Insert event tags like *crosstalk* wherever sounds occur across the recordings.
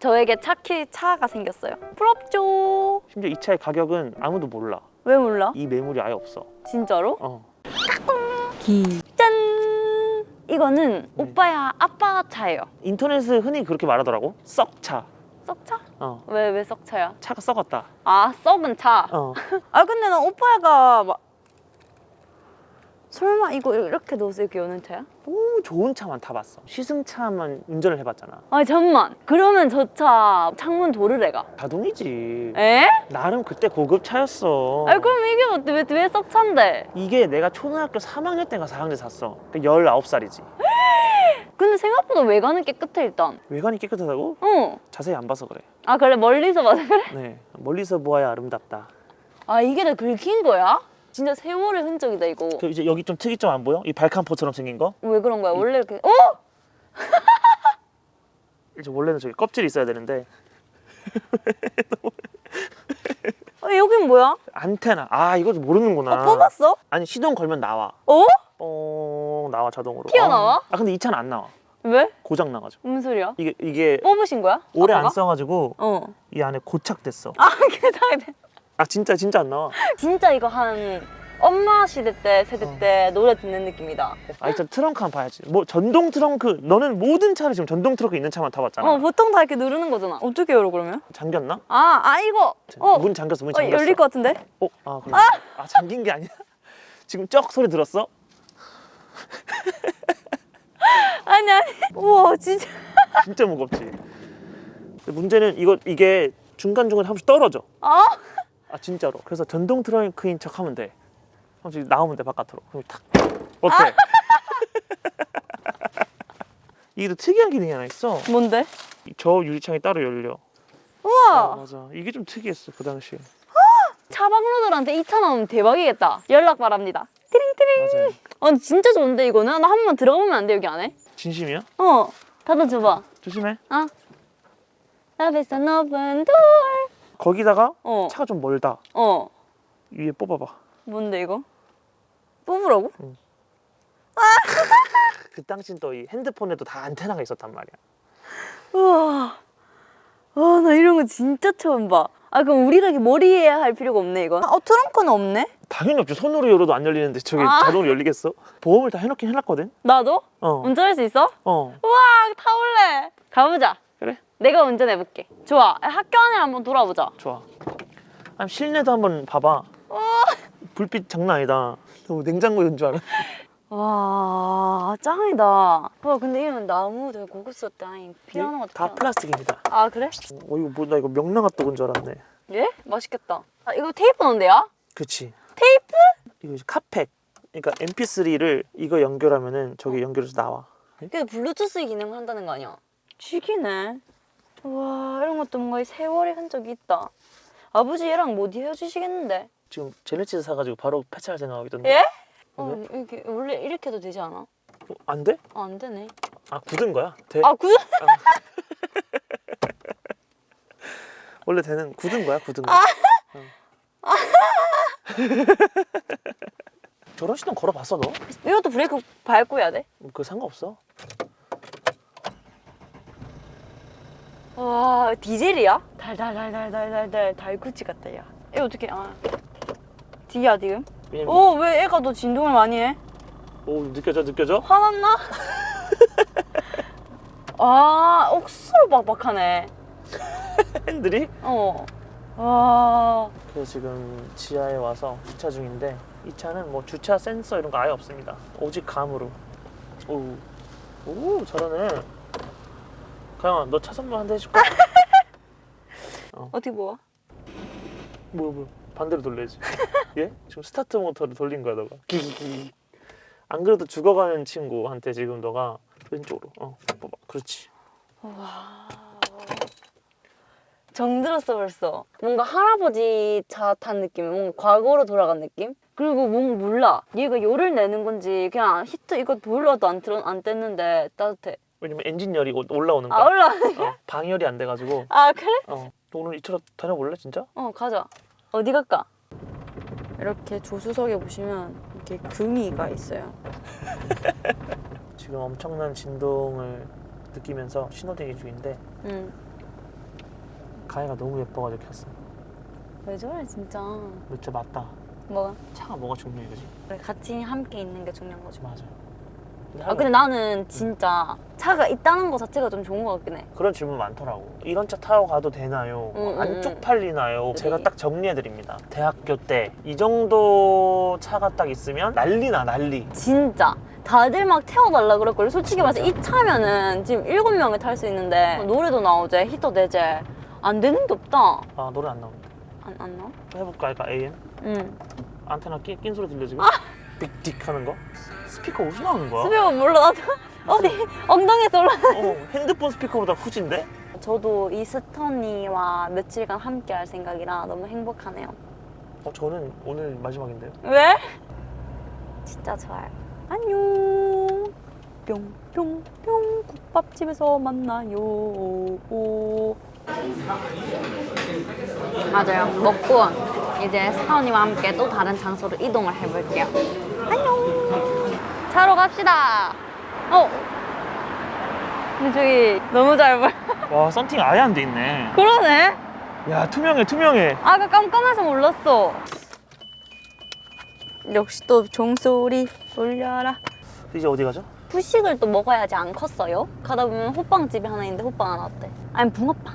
저에게 차키 차가 생겼어요. 부럽죠? 심지어 이 차의 가격은 아무도 몰라. 왜 몰라? 이 매물이 아예 없어. 진짜로? 어. 짠! 이거는 오빠야 아빠 차예요. 인터넷에 흔히 그렇게 말하더라고. 썩차. 썩차? 어. 왜 왜 썩차야? 차가 썩었다. 아 썩은 차. 어. *laughs* 아 근데 난 오빠가 막 설마 이거 이렇게 넣어서 이렇게 여는 차야? 너무 좋은 차만 타봤어. 시승차만 운전을 해봤잖아. 아 잠만. 그러면 저 차 창문 도르래가. 자동이지. 에? 나름 그때 고급 차였어. 아 그럼 이게 어때? 왜, 왜 썩차인데? 이게 내가 초등학교 3학년 때인가 4학년 때 샀어. 그 19살이지. *gasps* 근데 생각보다 외관은 깨끗해 일단. 외관이 깨끗하다고? 어. 자세히 안 봐서 그래. 아 그래 멀리서 봐서 그래? 네. 멀리서 보아야 아름답다. 아 이게 다 긁힌 거야? 진짜 세월의 흔적이다 이거. 그 이제 여기 좀 특이점 안 보여? 이 발칸포처럼 생긴 거? 왜 그런 거야? 원래 이렇게 어? *laughs* 이제 원래는 저기 껍질이 있어야 되는데 어 여긴 뭐야? 안테나. 아 이거 모르는구나. 어 뽑았어? 아니 시동 걸면 나와. 어? 어 나와 자동으로. 튀어나와? 아, 아 근데 이 차는 안 나와. 왜? 고장 나가지고. 무슨 소리야? 이게 이게 뽑으신 거야? 오래 안 아빠가? 써가지고 어. 이 안에 고착됐어. 아 *laughs* 괜찮아. 아 진짜 진짜 안 나와. *laughs* 진짜 이거 한 엄마 시대 때 세대 어. 때 노래 듣는 느낌이다. 아 진짜 트렁크 한번 봐야지. 뭐 전동 트렁크. 너는 모든 차를 지금 전동 트렁크 있는 차만 타봤잖아. 어 보통 다 이렇게 누르는 거잖아. 어떻게 열어 그러면? 잠겼나? 아, 아 이거. 어, 문 잠겼어. 문 어 잠겼어. 열릴 것 같은데? 어? 아 그래. 아 잠긴 게 아니야. *laughs* 지금 쩍 소리 들었어? *laughs* 아니 아니. 우와 진짜. 진짜 무겁지. 근데 문제는 이거 이게 중간 중간 에 한 번씩 떨어져. 아? 아 진짜로. 그래서 전동 트렁크인 척 하면 돼. 한 번씩 나오면 돼 바깥으로. 그럼 탁. 어때? 아. *laughs* 이게 또 특이한 기능이 하나 있어. 뭔데? 이저 유리창이 따로 열려. 아 우와. 맞아. 이게 좀 특이했어 그 당시에. *gasps* 차박로들한테 이 차 나오면 대박이겠다. 연락 바랍니다. 맞아. 아 진짜 좋은데 이거는 나 한 번만 들어가보면 안 돼 여기 안에? 진심이야? 어. 닫아줘봐. 조심해. 어. Love is an open door. 거기다가 어. 차가 좀 멀다. 어. 위에 뽑아봐. 뭔데 이거? 뽑으라고? *laughs* 그 당시 또이 핸드폰에도 다 안테나가 있었단 말이야. 우와. 아, 나 이런 거 진짜 처음 봐. 아, 그럼 우리가 이렇게 머리에 할 필요가 없네, 이건? 어, 트렁크는 없네? 당연히 없죠. 손으로 열어도 안 열리는데 저게 아. 자동으로 열리겠어? 보험을 다 해놓긴 해놨거든. 나도? 어. 운전할 수 있어? 어. 우와, 타볼래. 가보자. 내가 운전해볼게. 좋아. 학교 안에 한번 돌아보자. 좋아. 아니 실내도 한번 봐봐. 불빛 장난 아니다. 너 냉장고 연줄 알아? 와, 짱이다. 와, 근데 이건 나무 되게 고급스럽다. 이 피아노 같아. 다 플라스틱입니다. 아, 그래? 어 이거 뭐나 이거 명랑핫 도그인 줄 알았네. 예? 맛있겠다. 아, 이거 테이프 넣은데요? 그치. 테이프? 이거 이제 카팩. 그러니까 MP3를 이거 연결하면은 저기 연결해서 나와. 근데 블루투스 기능을 한다는 거 아니야? 죽이네. 와 이런 것도 뭔가 이 세월의 흔적이 있다. 아버지 얘랑 못 헤어지시겠는데? 지금 제네시스 사가지고 바로 폐차할 생각하고 있던데. 예? 어, 이렇게 원래 이렇게 해도 되지 않아? 어, 안 돼? 아, 안 되네. 아 굳은 거야? 돼? 아 구? *laughs* 원래 되는 굳은 거야 굳은 거. 아. 어. *laughs* 저런 시동 걸어봤어 너? 이것도 브레이크 밟고 해야 돼? 그거 상관없어. 와 디젤이야? 달달달달달달달 달구치 같다 야. 이거 어떻게? 아 D야 지금? 왜냐면 오 왜 애가 더 진동을 많이 해? 오 느껴져 느껴져? 화났나? *laughs* 아 억수로 빡빡하네. 핸들이? 어. 와. 그래서 지금 지하에 와서 주차 중인데 이 차는 뭐 주차 센서 이런 거 아예 없습니다. 오직 감으로. 오, 오 잘하네. 가영아 너 차 선물 한 대 해줄까? *laughs* 어떻게 보아? 뭐, 뭐 반대로 돌려야지. *laughs* 예? 지금 스타트 모터를 돌린 거야 너가. 기기기. 안 그래도 죽어가는 친구한테 지금 너가 왼쪽으로. 어, 봐봐. 그렇지. 정들었어 벌써. 뭔가 할아버지 차 탄 느낌, 뭔가 과거로 돌아간 느낌? 그리고 뭔 몰라. 얘가 열을 내는 건지 그냥 히트 이거 보일러도 안 틀어 안 뗐는데 따뜻해. 왜냐면 엔진 열이 오- 올라오는 아 거야. 올라. 어, 방열이 안 돼가지고. *laughs* 아 그래? 어, 너 오늘 이 차로 다녀볼래 진짜? 어 가자. 어디 갈까? 이렇게 조수석에 보시면 이렇게 금이가 있어요. *laughs* 지금 엄청난 진동을 느끼면서 신호 대기 중인데 음. 가해가 너무 예뻐가지고 켰어. 왜 저래 진짜. 진짜 맞다. 뭐가? 차가 뭐가 중요해 그지? 그래, 같이 함께 있는 게 중요한 거지. 맞아. 근데, 아 근데 나는 진짜 차가 있다는 거 자체가 좀 좋은 것 같긴 해. 그런 질문 많더라고. 이런 차 타고 가도 되나요? 응, 응, 안 응. 쪽팔리나요? 제가 네. 딱 정리해 드립니다. 대학교 때 이 정도 차가 딱 있으면 난리나 난리. 진짜 다들 막 태워달라 그랬걸 솔직히 말해서 이 차면은 지금 일곱 명이 탈 수 있는데 노래도 나오제 히터 내제 안 되는 게 없다 아 노래 안 나온다. 안, 안 나와? 해볼까? 할까? AM? 응 안테나 끼, 낀 소리 들려 지금? 빅딕 하는 거? 스피커 어디서 나오는 거야? 스피커 몰라. 나도 어디? 엉덩이에서 올라 어, 핸드폰 스피커보다 후진데? 저도 이 스터니와 며칠간 함께 할 생각이라 너무 행복하네요. 어, 저는 오늘 마지막인데요. 왜? 진짜 좋아요. 안녕. 뿅뿅뿅. 국밥집에서 만나요. 맞아요. 먹고 이제 사원이와 함께 또 다른 장소로 이동을 해볼게요 차로 갑시다 어 근데 저기 너무 잘 보여 와, 썬팅 아예 안 돼 있네. 그러네 야, 투명해, 투명해. 아까 깜깜해서 몰랐어 역시 또 종소리 울려라 이제 어디 가죠? 후식을 또 먹어야지 안 컸어요? 가다 보면 호빵집이 하나 있는데 호빵 하나 어때? 아니 붕어빵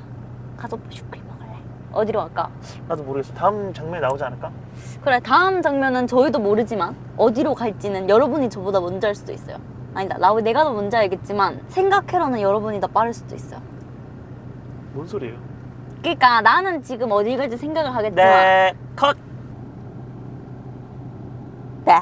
가서 슈크림 어디로 갈까? 나도 모르겠어. 다음 장면이 나오지 않을까? 그래 다음 장면은 저희도 모르지만 어디로 갈지는 여러분이 저보다 먼저 알 수도 있어요 아니다 나 내가 더 먼저 알겠지만 생각해로는 여러분이 더 빠를 수도 있어요 뭔 소리예요? 그러니까 나는 지금 어디 갈지 생각을 하겠지만 네, 컷! 네.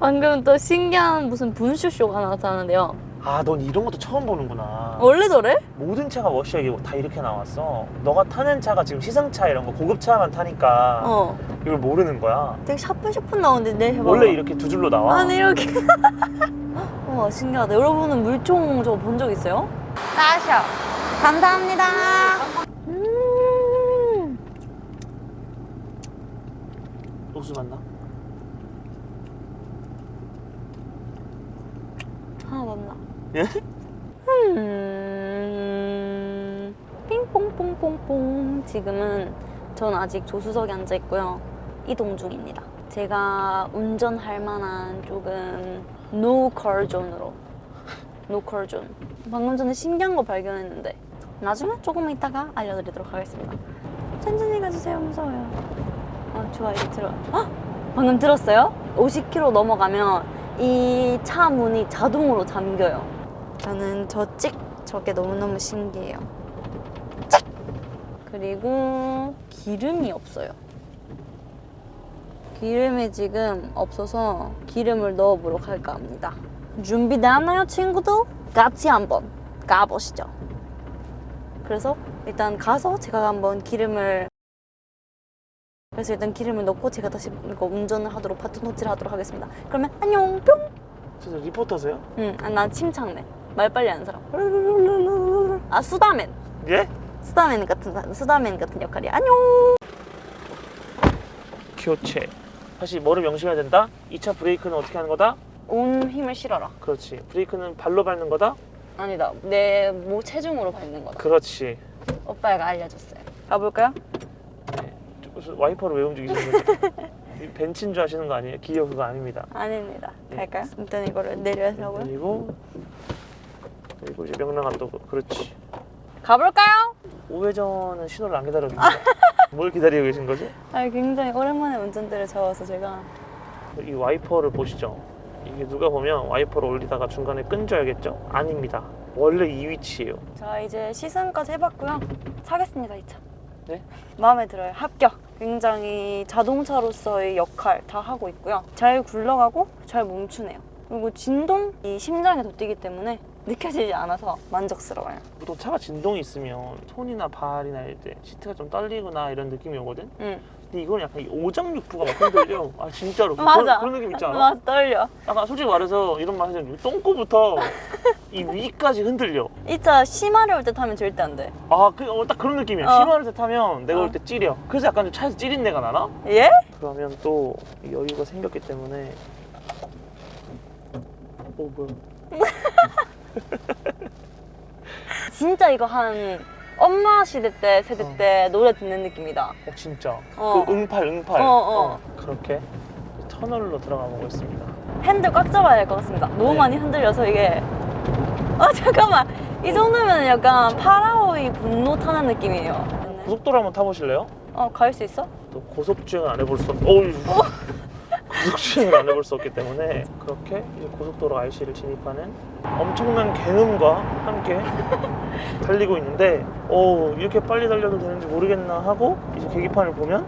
방금 또 신기한 무슨 분수쇼가 나타나는데요 아, 넌 이런 것도 처음 보는구나. 원래 저래? 모든 차가 워시하게 다 이렇게 나왔어. 너가 타는 차가 지금 시승차 이런 거 고급차만 타니까 어 이걸 모르는 거야. 되게 샤프샤프 나오는데 내 해봐 원래 이렇게 두 줄로 나와. 아니 이렇게 *laughs* 와 신기하다 여러분은 물총 저거 본 적 있어요? 나셔 감사합니다 음 옥수 맞나? 하나 남나 예? 음 삥뽕뽕뽕뽕 지금은 전 아직 조수석에 앉아 있고요. 이동 중입니다. 제가 운전할 만한 조금 노컬 존으로. 노컬 존 방금 전에 신기한 거 발견했는데 나중에 조금 이따가 알려드리도록 하겠습니다. 천천히 가주세요. 무서워요. 아 좋아. 이제 들어. 헉! 방금 들었어요? 50km 넘어가면 이 차 문이 자동으로 잠겨요 저는 저 찍 저게 너무너무 신기해요 찍! 그리고 기름이 없어요 기름이 지금 없어서 기름을 넣어보도록 할까 합니다 준비되었나요 친구들? 같이 한번 가보시죠 그래서 일단 가서 제가 한번 기름을 그래서 일단 기름을 넣고 제가 다시 이거 운전을 하도록 바톤 터치를 하도록 하겠습니다 그러면 안녕 뿅 진짜 리포터세요? 응, 아, 난 침착맨. 말 빨리 하는 사람. 아, 수다맨. 예? 수다맨 같은 사- 수다맨 같은 역할이야. 안녕. 교체. 다시 뭐를 명심해야 된다? 2차 브레이크는 어떻게 하는 거다? 온 힘을 실어라. 그렇지. 브레이크는 발로 밟는 거다? 아니다. 내 모 체중으로 밟는 거다. 그렇지. 오빠가 알려줬어요. 가볼까요? 네. 무슨 와이퍼를 왜 움직이시는 거죠? *laughs* 이 벤츠인 줄 아시는 거 아니에요? 기어 그거 아닙니다. 아닙니다. 네. 갈까요? 일단 이거를 내려서고요. 그리고 그리고 이제 명랑한 또 그렇지. 가볼까요? 우회전은 신호를 안 기다려줍니다. *laughs* 뭘 기다리고 계신 거죠? 아, 굉장히 오랜만에 운전대를 잡아서 제가 이 와이퍼를 보시죠. 이게 누가 보면 와이퍼를 올리다가 중간에 끈 줄 알겠죠? 아닙니다. 원래 이 위치예요. 자 이제 시승까지 해봤고요. 사겠습니다 이 차. 네? 마음에 들어요. 합격. 굉장히 자동차로서의 역할 다 하고 있고요. 잘 굴러가고 잘 멈추네요. 그리고 진동이 심장에 돋뛰기 때문에 느껴지지 않아서 만족스러워요. 보통 차가 진동이 있으면 손이나 발이나 때 시트가 좀 떨리거나 이런 느낌이 오거든? 응. 근데 이건 약간 이 오장육부가 막 흔들려. *laughs* 아 진짜로. 맞아. 그런, 그런 느낌 있지 않아? 맞아 떨려. 아까 솔직히 말해서 이런 말 하자면 똥꼬부터 이 *laughs* 위까지 흔들려. 이 차 심하게 올때 타면 절대 안 돼. 아, 그, 어, 딱 그런 느낌이야. 어. 때 타면 내가 어. 올때 찌려. 그래서 약간 좀 차에서 찌린 내가 나나? 예? 그러면 또 여유가 생겼기 때문에. 오, 뭐야. *laughs* *laughs* 진짜 이거 한 엄마 시대 때 세대 어. 때 노래 듣는 느낌이다. 어 진짜 어. 그 응팔 응팔 어, 어. 그렇게 터널로 들어가 보고 있습니다 핸들 꽉 잡아야 할 것 같습니다. 너무 네. 많이 흔들려서 이게. 아 잠깐만. 이 정도면 약간 파라오의 분노 타는 느낌이에요. 고속도로 한번 타보실래요? 어갈 수 있어? 또 고속주행을 안 해볼 수 없... 어우 고속 주행을 안 해볼 수 없기 때문에 그렇게 이제 고속도로 IC를 진입하는 엄청난 개음과 함께 달리고 있는데 어 이렇게 빨리 달려도 되는지 모르겠나 하고 이제 계기판을 보면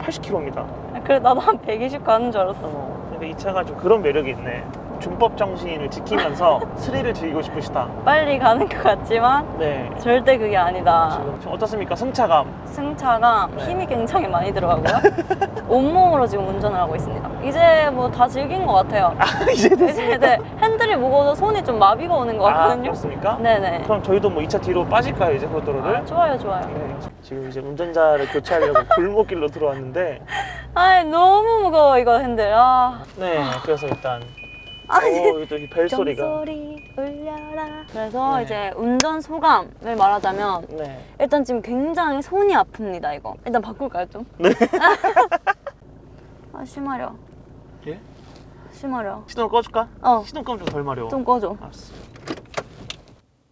80km입니다. 그래 나도 한 120 가는 줄 알았어. 어, 그러니까 이 차가 좀 그런 매력이 있네. 준법 정신을 지키면서 *laughs* 스릴을 즐기고 싶으시다. 빨리 가는 것 같지만 네. 절대 그게 아니다. 지금 좀 어떻습니까? 승차감. 승차가 네. 힘이 굉장히 많이 들어가고요. *laughs* 온몸으로 지금 운전을 하고 있습니다. 이제 뭐 다 즐긴 것 같아요. *laughs* 이제 이제 됐습니까? 네, 핸들이 무거워서 손이 좀 마비가 오는 것 아, 같거든요. 그렇습니까? 네네. 그럼 저희도 뭐 2차 뒤로 빠질까요? 이제 고속도로를? 아, 좋아요, 좋아요. 네. 지금 이제 운전자를 교체하려고 골목길로 들어왔는데 아, 너무 무거워 이거 핸들. 아, 네 그래서 일단 아, 어, 여기 또이 벨소리가 종소리 울려라. 그래서 네. 이제 운전 소감을 말하자면 네 일단 지금 굉장히 손이 아픕니다 이거. 일단 바꿀까요 좀? 네. 아 심하려. 예? 심하려. 시동 꺼줄까? 어, 시동 끄면 좀 덜 마려워 좀 꺼줘. 알았어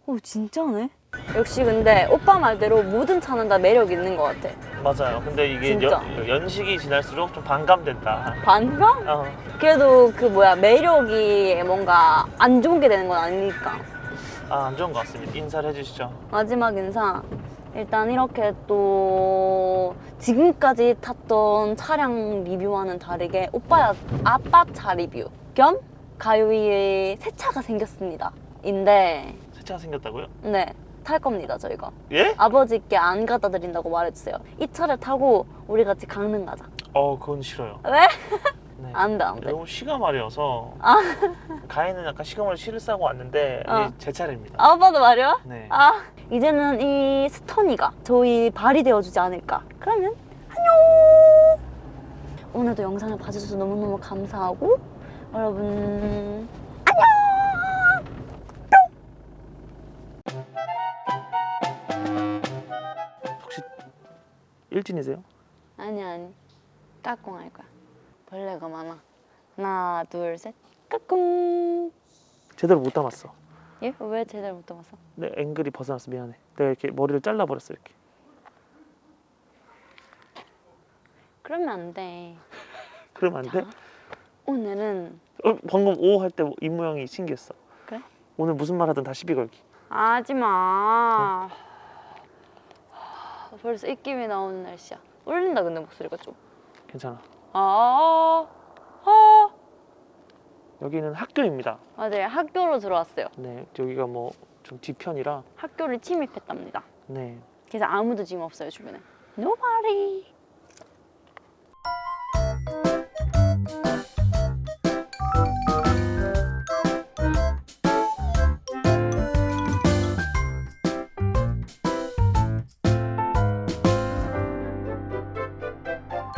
오 진짜네. 역시 근데 오빠 말대로 모든 차는 다 매력 있는 것 같아. 맞아요 근데 이게 진짜. 연, 연식이 지날수록 좀 반감된다 반감? 어. 그래도 그 뭐야 매력이 뭔가 안 좋은 게 되는 건 아니니까. 아, 안 좋은 것 같습니다 인사를 해주시죠 마지막 인사. 일단 이렇게 또 지금까지 탔던 차량 리뷰와는 다르게 오빠 아빠 차 리뷰 겸 가요이의 새 차가 생겼습니다. 인데 새 차가 생겼다고요? 네. 탈 겁니다, 저희가. 예? 아버지께 안 갖다 드린다고 말해주세요. 이 차를 타고 우리 같이 강릉 가자. 어 그건 싫어요 왜? 네. 안 돼, 안 돼. 너무 시가 말이어서 아. 가해는 약간 시가말로 실을 싸고 왔는데 어. 이제 제 차례입니다 아, 오빠도 말이야? 네. 아, 이제는 이 스터니가 저희 발이 되어주지 않을까. 그러면 안녕! 오늘도 영상을 봐주셔서 너무너무 감사하고, 여러분, 일진이세요? 아니, 아니. 까꿍 할 거야. 벌레가 많아. 하나, 둘, 셋. 까꿍! 제대로 못 담았어 예? 왜 제대로 못 담았어? 내 앵글이 벗어났어 미안해 내가 이렇게 머리를 잘라버렸어 이렇게 그러면 안 돼. 그러면 안 돼? 오늘은 어, 방금 오 할 때 입 모양이 신기했어 그래? 오늘 무슨 말 하든 다 시비 걸기 하지 마. 벌써 입김이 나오는 날씨야. 울린다 근데 목소리가 좀. 괜찮아 아, 아. 여기는 학교입니다 맞아요. 학교로 들어왔어요. 네 여기가 뭐 좀 뒤편이라 학교를 침입했답니다. 네 그래서 아무도 지금 없어요 주변에. Nobody.